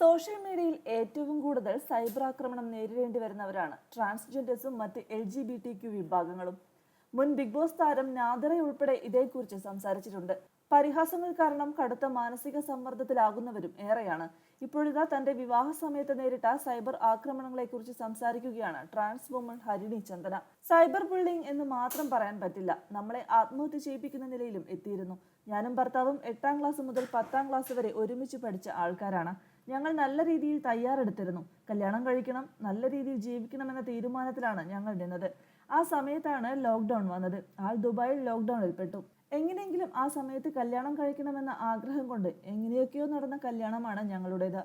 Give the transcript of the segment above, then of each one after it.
Social മീഡിയയിൽ ഏറ്റവും കൂടുതൽ സൈബർ ആക്രമണം നേരിടേണ്ടി വരുന്നവരാണ് ട്രാൻസ്ജെൻഡേഴ്സും മറ്റ് L G B T Q വിഭാഗങ്ങളും. മുൻ ബിഗ് ബോസ് താരം നാദറ ഉൾപ്പെടെ ഇതേക്കുറിച്ച് സംസാരിച്ചിട്ടുണ്ട്. പരിഹാസങ്ങൾ കാരണം കടുത്ത മാനസിക സമ്മർദ്ദത്തിലാകുന്നവരും ഏറെയാണ്. ഇപ്പോഴിതാ തന്റെ വിവാഹ സമയത്ത് നേരിട്ട സൈബർ ആക്രമണങ്ങളെക്കുറിച്ച് സംസാരിക്കുകയാണ് trans woman Harini Chandana. Cyber bullying എന്ന് മാത്രം പറയാൻ പറ്റില്ല. നമ്മളെ ആത്മഹത്യ ചെയ്യിപ്പിക്കുന്ന നിലയിലും എത്തിയിരുന്നു. ഞാനും ഭർത്താവും എട്ടാം ക്ലാസ് മുതൽ പത്താം ക്ലാസ് വരെ ഒരുമിച്ച് പഠിച്ച ആൾക്കാരാണ്. ഞങ്ങൾ നല്ല രീതിയിൽ തയ്യാറെടുത്തിരുന്നു. കല്യാണം കഴിക്കണം നല്ല രീതിയിൽ ജീവിക്കണം എന്ന തീരുമാനത്തിലാണ് ഞങ്ങൾ നിന്നത്. ആ സമയത്താണ് ലോക്ക്ഡൗൺ വന്നത്. ആൾ ദുബായിൽ ലോക്ക്ഡൗണിൽ പെട്ടു എങ്ങനെയെങ്കിലും ആ സമയത്ത് കല്യാണം കഴിക്കണമെന്ന ആഗ്രഹം കൊണ്ട് എങ്ങനെയൊക്കെയോ നടന്ന കല്യാണമാണ് ഞങ്ങളുടേത്.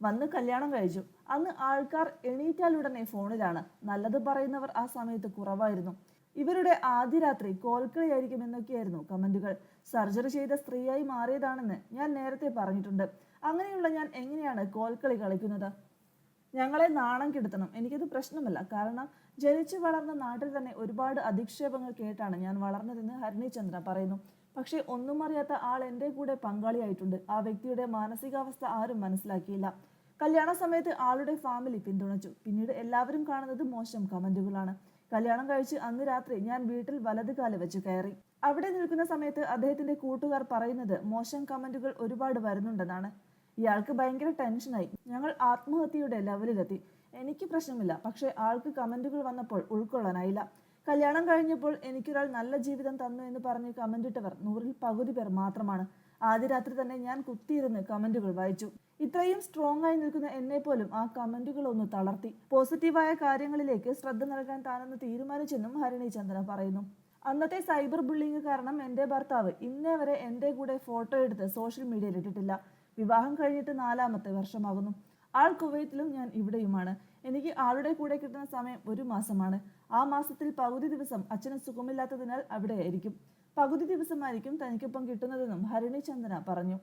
വന്ന് കല്യാണം കഴിച്ചു. അന്ന് ആൾക്കാർ എണീറ്റാലുടനെ ഫോണിലാണ്. നല്ലത് പറയുന്നവർ ആ സമയത്ത് കുറവായിരുന്നു. ഇവരുടെ ആദ്യ രാത്രി കോൽക്കളിയായിരിക്കും എന്നൊക്കെയായിരുന്നു കമന്റുകൾ. സർജറി ചെയ്ത സ്ത്രീയായി മാറിയതാണെന്ന് ഞാൻ നേരത്തെ പറഞ്ഞിട്ടുണ്ട്. അങ്ങനെയുള്ള ഞാൻ എങ്ങനെയാണ് കോൽക്കളി കളിക്കുന്നത്? ഞങ്ങളെ നാണം കെടുത്തണം. എനിക്കത് പ്രശ്നമല്ല. കാരണം ജനിച്ചു വളർന്ന നാട്ടിൽ തന്നെ ഒരുപാട് അധിക്ഷേപങ്ങൾ കേട്ടാണ് ഞാൻ വളർന്നതെന്ന് ഹരിണി ചന്ദ്ര പറയുന്നു. പക്ഷേ ഒന്നും അറിയാത്ത ആൾ എന്റെ കൂടെ പങ്കാളിയായിട്ടുണ്ട്. ആ വ്യക്തിയുടെ മാനസികാവസ്ഥ ആരും മനസ്സിലാക്കിയില്ല. കല്യാണ സമയത്ത് ആളുടെ ഫാമിലി പിന്തുണച്ചു. പിന്നീട് എല്ലാവരും കാണുന്നത് മോശം കമന്റുകളാണ്. കല്യാണം കഴിച്ച് അന്ന് രാത്രി ഞാൻ വീട്ടിൽ വലത് കാൽ വെച്ച് കയറി. അവിടെ നിൽക്കുന്ന സമയത്ത് അദ്ദേഹത്തിന്റെ കൂട്ടുകാർ പറയുന്നത് മോശം കമന്റുകൾ ഒരുപാട് വരുന്നുണ്ടെന്നാണ്. ഇയാൾക്ക് ഭയങ്കര ടെൻഷനായി ഞങ്ങൾ ആത്മഹത്യയുടെ ലെവലിലെത്തി എനിക്ക് പ്രശ്നമില്ല പക്ഷേ ആൾക്ക് കമന്റുകൾ വന്നപ്പോൾ ഉൾക്കൊള്ളാനായില്ല. കല്യാണം കഴിഞ്ഞപ്പോൾ എനിക്കൊരാൾ നല്ല ജീവിതം തന്നു എന്ന് പറഞ്ഞ് കമന്റ് ഇട്ടവർ നൂറിൽ പകുതി പേർ മാത്രമാണ്. ആദ്യ രാത്രി തന്നെ ഞാൻ കുത്തിയിരുന്ന് കമന്റുകൾ വായിച്ചു. ഇത്രയും സ്ട്രോങ് ആയി നിൽക്കുന്ന എന്നെ പോലും ആ കമന്റുകൾ ഒന്ന് തളർത്തി. പോസിറ്റീവായ കാര്യങ്ങളിലേക്ക് ശ്രദ്ധ നൽകാൻ താനൊന്ന് തീരുമാനിച്ചെന്നും ഹരിണി ചന്ദ്ര പറയുന്നു. അന്നത്തെ സൈബർ ബുള്ളിങ് കാരണം എന്റെ ഭർത്താവ് ഇന്നേ വരെ എന്റെ കൂടെ ഫോട്ടോ എടുത്ത് സോഷ്യൽ മീഡിയയിൽ ഇട്ടിട്ടില്ല. വിവാഹം കഴിഞ്ഞിട്ട് നാലാമത്തെ വർഷമാകുന്നു ആൾ കുവൈത്തിലും ഞാൻ ഇവിടെയുമാണ്. എനിക്ക് ആളുടെ കൂടെ കിട്ടുന്ന സമയം ഒരു മാസമാണ്. ആ മാസത്തിൽ പകുതി ദിവസം അച്ഛന് സുഖമില്ലാത്തതിനാൽ അവിടെയായിരിക്കും പകുതി ദിവസമായിരിക്കും തനിക്കൊപ്പം കിട്ടുന്നതെന്നും ഹരിണി ചന്ദന പറഞ്ഞു.